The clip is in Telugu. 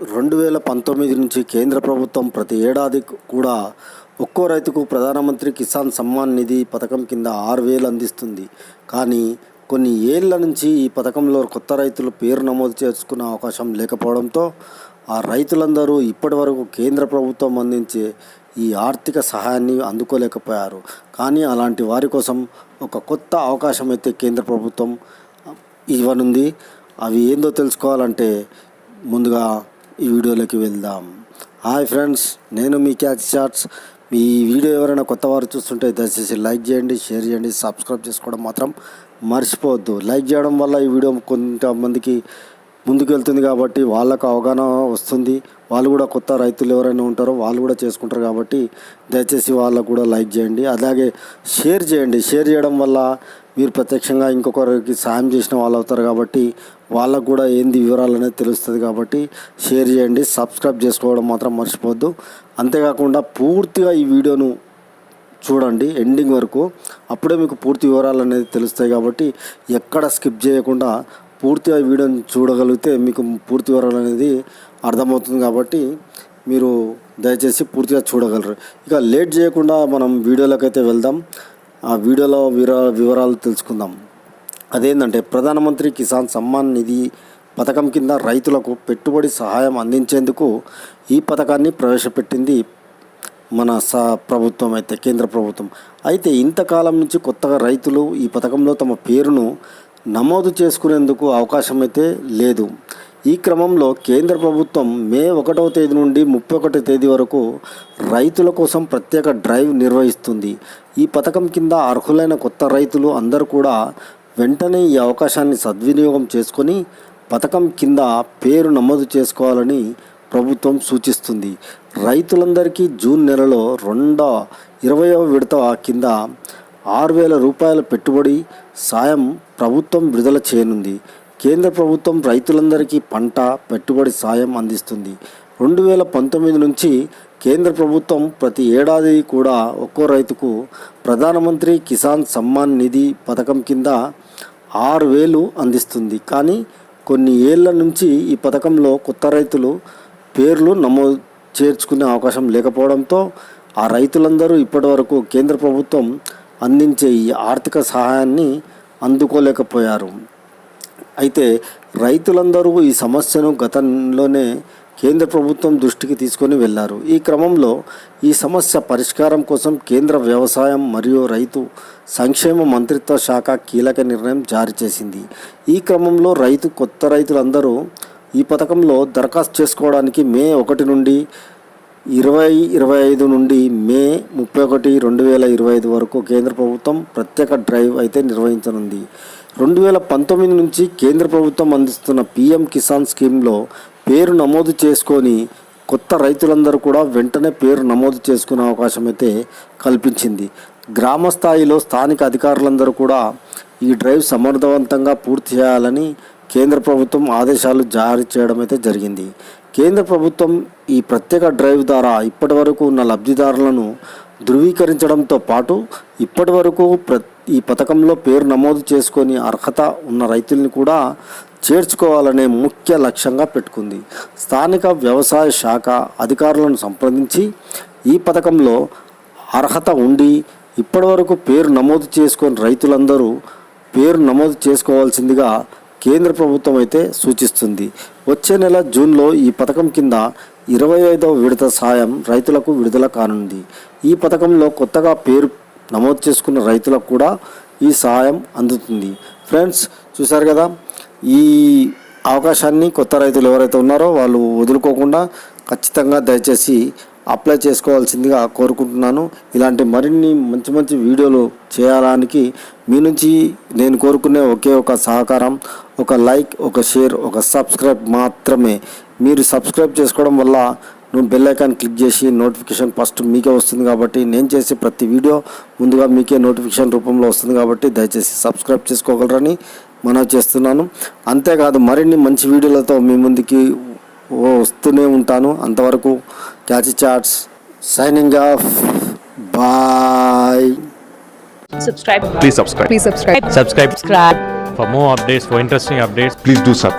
రెండు వేల పంతొమ్మిది నుంచి కేంద్ర ప్రభుత్వం ప్రతి ఏడాది కూడా ఒక్కో రైతుకు ప్రధానమంత్రి కిసాన్ సమ్మాన్ నిధి పథకం కింద ఆరు వేలు అందిస్తుంది. కానీ కొన్ని ఏళ్ళ నుంచి ఈ పథకంలో కొత్త రైతులు పేరు నమోదు చేసుకునే అవకాశం లేకపోవడంతో ఆ రైతులందరూ ఇప్పటి వరకు కేంద్ర ప్రభుత్వం అందించే ఈ ఆర్థిక సహాయాన్ని అందుకోలేకపోయారు. కానీ అలాంటి వారి కోసం ఒక కొత్త అవకాశం అయితే కేంద్ర ప్రభుత్వం ఇవ్వనుంది. అవి ఏందో తెలుసుకోవాలంటే ముందుగా ఈ వీడియోలోకి వెళ్దాం. హాయ్ ఫ్రెండ్స్ నేను మీ క్యాచ్ చాట్స్. మీ వీడియో ఎవరైనా కొత్త వారు చూస్తుంటే దయచేసి లైక్ చేయండి షేర్ చేయండి సబ్స్క్రైబ్ చేసుకోవడం మాత్రం మర్చిపోవద్దు. లైక్ చేయడం వల్ల ఈ వీడియో కొంతమందికి ముందుకు వెళ్తుంది కాబట్టి వాళ్ళకు అవగాహన వస్తుంది. వాళ్ళు కూడా కొత్త రైతులు ఎవరైనా ఉంటారో వాళ్ళు కూడా చేసుకుంటారు కాబట్టి దయచేసి వాళ్ళకు కూడా లైక్ చేయండి. అలాగే షేర్ చేయండి. షేర్ చేయడం వల్ల మీరు ప్రత్యక్షంగా ఇంకొకరికి సాయం చేసిన వాళ్ళు అవుతారు కాబట్టి వాళ్ళకు కూడా ఏంది వివరాలు అనేది తెలుస్తుంది కాబట్టి షేర్ చేయండి సబ్స్క్రైబ్ చేసుకోవడం మాత్రం మర్చిపోవద్దు. అంతేకాకుండా పూర్తిగా ఈ వీడియోను చూడండి ఎండింగ్ వరకు. అప్పుడే మీకు పూర్తి వివరాలు అనేది తెలుస్తాయి కాబట్టి ఎక్కడ స్కిప్ చేయకుండా పూర్తిగా ఈ వీడియోని చూడగలిగితే మీకు పూర్తి వివరాలు అనేది అర్థమవుతుంది కాబట్టి మీరు దయచేసి పూర్తిగా చూడగలరు. ఇక లేట్ చేయకుండా మనం వీడియోలోకి వెళ్దాం. ఆ వీడియోలో వివరా వివరాలు తెలుసుకుందాం. అదేంటంటే ప్రధానమంత్రి కిసాన్ సమ్మాన్ నిధి పథకం కింద రైతులకు పెట్టుబడి సహాయం అందించేందుకు ఈ పథకాన్ని ప్రవేశపెట్టింది మన స ప్రభుత్వం అయితే కేంద్ర ప్రభుత్వం. అయితే ఇంతకాలం నుంచి కొత్తగా రైతులు ఈ పథకంలో తమ పేరును నమోదు చేసుకునేందుకు అవకాశం అయితే లేదు. ఈ క్రమంలో కేంద్ర ప్రభుత్వం మే ఒకటవ తేదీ నుండి ముప్పై ఒకటో తేదీ వరకు రైతుల కోసం ప్రత్యేక డ్రైవ్ నిర్వహిస్తుంది. ఈ పథకం కింద అర్హులైన కొత్త రైతులు అందరూ కూడా వెంటనే ఈ అవకాశాన్ని సద్వినియోగం చేసుకొని పథకం కింద పేరు నమోదు చేసుకోవాలని ప్రభుత్వం సూచిస్తుంది. రైతులందరికీ జూన్ నెలలో రెండో ఇరవయవ విడత కింద ఆరు వేల రూపాయల పెట్టుబడి సాయం ప్రభుత్వం విడుదల చేయనుంది. కేంద్ర ప్రభుత్వం రైతులందరికీ పంట పెట్టుబడి సాయం అందిస్తుంది. రెండు వేల పంతొమ్మిది నుంచి కేంద్ర ప్రభుత్వం ప్రతి ఏడాది కూడా ఒక్కో రైతుకు ప్రధానమంత్రి కిసాన్ సమ్మాన్ నిధి పథకం కింద ఆరు వేలు అందిస్తుంది. కానీ కొన్ని ఏళ్ళ నుంచి ఈ పథకంలో కొత్త రైతులు పేర్లు నమోదు చేర్చుకునే అవకాశం లేకపోవడంతో ఆ రైతులందరూ ఇప్పటివరకు కేంద్ర ప్రభుత్వం అందించే ఈ ఆర్థిక సహాయాన్ని అందుకోలేకపోయారు. అయితే రైతులందరూ ఈ సమస్యను గతంలోనే కేంద్ర ప్రభుత్వం దృష్టికి తీసుకొని వెళ్ళారు ఈ క్రమంలో ఈ సమస్య పరిష్కారం కోసం కేంద్ర వ్యవసాయం మరియు రైతు సంక్షేమ మంత్రిత్వ శాఖ కీలక నిర్ణయం జారీ చేసింది. ఈ క్రమంలో రైతు కొత్త రైతులందరూ ఈ పథకంలో దరఖాస్తు చేసుకోవడానికి మే ఒకటి నుండి ఇరవై ఇరవై ఐదు నుండి మే ముప్పై ఒకటి రెండు వేల ఇరవై ఐదు వరకు కేంద్ర ప్రభుత్వం ప్రత్యేక డ్రైవ్ అయితే నిర్వహించనుంది. రెండు వేల పంతొమ్మిది నుంచి కేంద్ర ప్రభుత్వం అందిస్తున్న పిఎం కిసాన్ స్కీమ్లో పేరు నమోదు చేసుకొని కొత్త రైతులందరూ కూడా వెంటనే పేరు నమోదు చేసుకునే అవకాశం అయితే కల్పించింది. గ్రామ స్థాయిలో స్థానిక అధికారులందరూ కూడా ఈ డ్రైవ్ సమర్థవంతంగా పూర్తి చేయాలని కేంద్ర ప్రభుత్వం ఆదేశాలు జారీ చేయడం అయితే జరిగింది. కేంద్ర ప్రభుత్వం ఈ ప్రత్యేక డ్రైవ్ ద్వారా ఇప్పటి వరకు ఉన్న లబ్ధిదారులను ధృవీకరించడంతో పాటు ఇప్పటి వరకు ప్ర ఈ పథకంలో పేరు నమోదు చేసుకొని అర్హత ఉన్న రైతుల్ని కూడా చేర్చుకోవాలనే ముఖ్య లక్ష్యంగా పెట్టుకుంది. స్థానిక వ్యవసాయ శాఖ అధికారులను సంప్రదించి ఈ పథకంలో అర్హత ఉండి ఇప్పటివరకు పేరు నమోదు చేసుకొని రైతులందరూ పేరు నమోదు చేసుకోవాల్సిందిగా కేంద్ర ప్రభుత్వం అయితే సూచిస్తుంది. వచ్చే నెల జూన్లో ఈ పథకం కింద ఇరవై ఐదవ విడత సాయం రైతులకు విడుదల కానుంది. ఈ పథకంలో కొత్తగా పేరు నమోదు చేసుకున్న రైతులకు కూడా ఈ సహాయం అందుతుంది. ఫ్రెండ్స్ చూశారు కదా? ఈ అవకాశాన్ని కొత్త రైతులు ఎవరైతే ఉన్నారో వాళ్ళు వదులుకోకుండా ఖచ్చితంగా దయచేసి అప్లై చేసుకోవాల్సిందిగా కోరుకుంటున్నాను. ఇలాంటి మరిన్ని మంచి మంచి వీడియోలు చేయడానికి మీ నుంచి నేను కోరుకునే ఒకే ఒక సహకారం ఒక లైక్ ఒక షేర్ ఒక సబ్స్క్రైబ్ మాత్రమే. మీరు సబ్స్క్రైబ్ చేసుకోవడం వల్ల నువ్వు బెల్ ఐకాన్ క్లిక్ చేసి నోటిఫికేషన్ ఫస్ట్ మీకే వస్తుంది కాబట్టి నేను చేసే ప్రతి వీడియో ముందుగా మీకే నోటిఫికేషన్ రూపంలో వస్తుంది కాబట్టి దయచేసి సబ్స్క్రైబ్ చేసుకోగలరని మనవి చేస్తున్నాను. అంతేకాదు మరిన్ని మంచి వీడియోలతో మీ ముందుకి వస్తూనే ఉంటాను. అంతవరకు catch chats signing off bye subscribe Please subscribe. please subscribe Subscribe. subscribe For more updates, for interesting updates, please do subscribe